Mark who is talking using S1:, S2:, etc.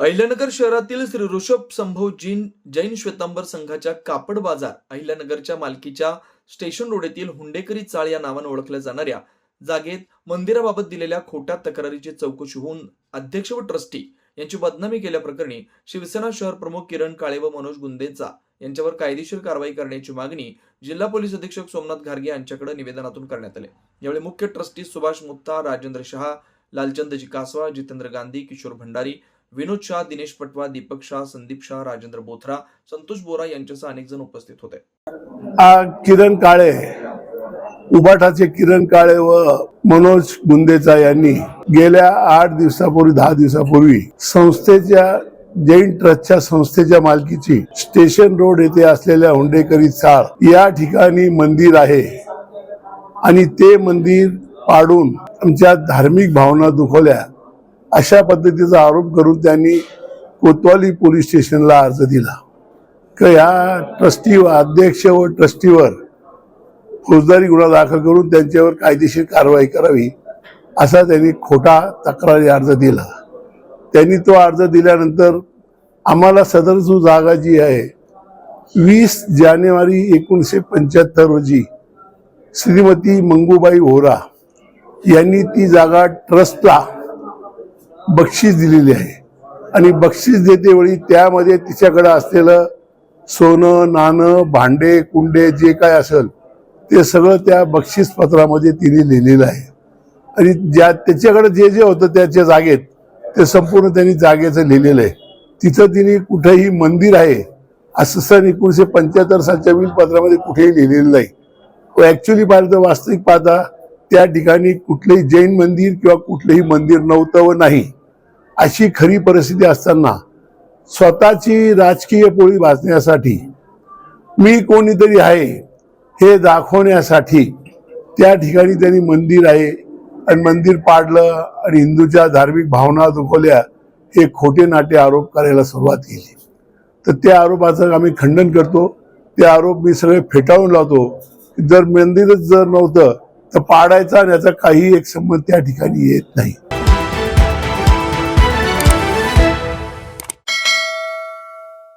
S1: अहिल्यानगर शहरातील श्री ऋषभ संभव जीन जैन श्वेतांबर संघाच्या कापड बाजार अहिल्यानगरच्या मालकीच्या स्टेशन रोड येथील हुंडेकरी चाळ या नावानं ओळखल्या जाणाऱ्या जागेत मंदिराबाबत दिलेल्या खोट्या तक्रारीची चौकशी होऊन अध्यक्ष व ट्रस्टी यांची बदनामी केल्याप्रकरणी शिवसेना शहर प्रमुख किरण काळे व मनोज गुंदेचा यांच्यावर कायदेशीर कारवाई करण्याची मागणी जिल्हा पोलीस अधीक्षक सोमनाथ घारगे यांच्याकडे निवेदनातून करण्यात आले. यावेळी मुख्य ट्रस्टी सुभाष मुत्ता राजेंद्र शहा लालचंदजी कासवा जितेंद्र गांधी किशोर भंडारी विनोद शाह दिनेश पटवा दीपक शाह संदीप शाह राजेंद्र बोथरा संतोष बोरा यांच्यासह अनेक जण उपस्थित होते.
S2: किरण काळे उबाटाचे किरण काळे व मनोज गुंदेचा यांनी गेल्या आठ दिवसापूर्वी दहा दिवसापूर्वी संस्थेच्या जैन ट्रस्टच्या संस्थेच्या मालकीची स्टेशन रोड येथे असलेल्या हुंडेकरी चाळ या ठिकाणी मंदिर आहे. आणि ते मंदिर पाडून आमच्या धार्मिक भावना दुखवल्या. अशा पद्धतीचा आरोप करून त्यांनी कोतवाली पोलीस स्टेशनला अर्ज दिला. का ह्या ट्रस्टी अध्यक्ष व ट्रस्टीवर फौजदारी गुन्हा दाखल करून त्यांच्यावर कायदेशीर कारवाई करावी असा त्यांनी खोटा तक्रारी अर्ज दिला. त्यांनी तो अर्ज दिल्यानंतर आम्हाला सदर जो जागा जी आहे वीस जानेवारी एकोणीसशे पंच्याहत्तर रोजी श्रीमती मंगूबाई होरा यांनी ती जागा ट्रस्टला बक्षीस दिलेली आहे. आणि बक्षीस देतेवेळी त्यामध्ये तिच्याकडं असलेलं सोनं नाणं भांडे कुंडे जे काय असेल ते सगळं त्या बक्षीस पत्रामध्ये तिने लिहिलेलं आहे. आणि ज्या त्याच्याकडं जे जे होतं त्याच्या जागेत ते संपूर्ण त्यांनी जागेचं लिहिलेलं आहे. तिथं तिने कुठंही मंदिर आहे असं सन एकोणीसशे पंच्याहत्तर सालच्या बिल पत्रामध्ये कुठेही लिहिलेलं नाही. ॲक्च्युली पाहिलं तर वास्तविक पाहता त्या ठिकाणी कुठलंही जैन मंदिर किंवा कुठलंही मंदिर नव्हतं व नाही. अशी खरी परिस्थिती असताना स्वतःची राजकीय पोळी भाजण्यासाठी मी कोणीतरी आहे हे दाखवण्यासाठी त्या ठिकाणी त्यांनी मंदिर आहे आणि मंदिर पाडलं आणि हिंदूच्या धार्मिक भावना दुखवल्या हे खोटे नाटे आरोप करायला सुरुवात केली. तर त्या आरोपाचं आम्ही खंडन करतो. ते आरोप मी सगळे फेटाळून लावतो. जर मंदिरच जर नव्हतं तर पाडायचा आणि याचा काही एक संबंध त्या ठिकाणी येत नाही.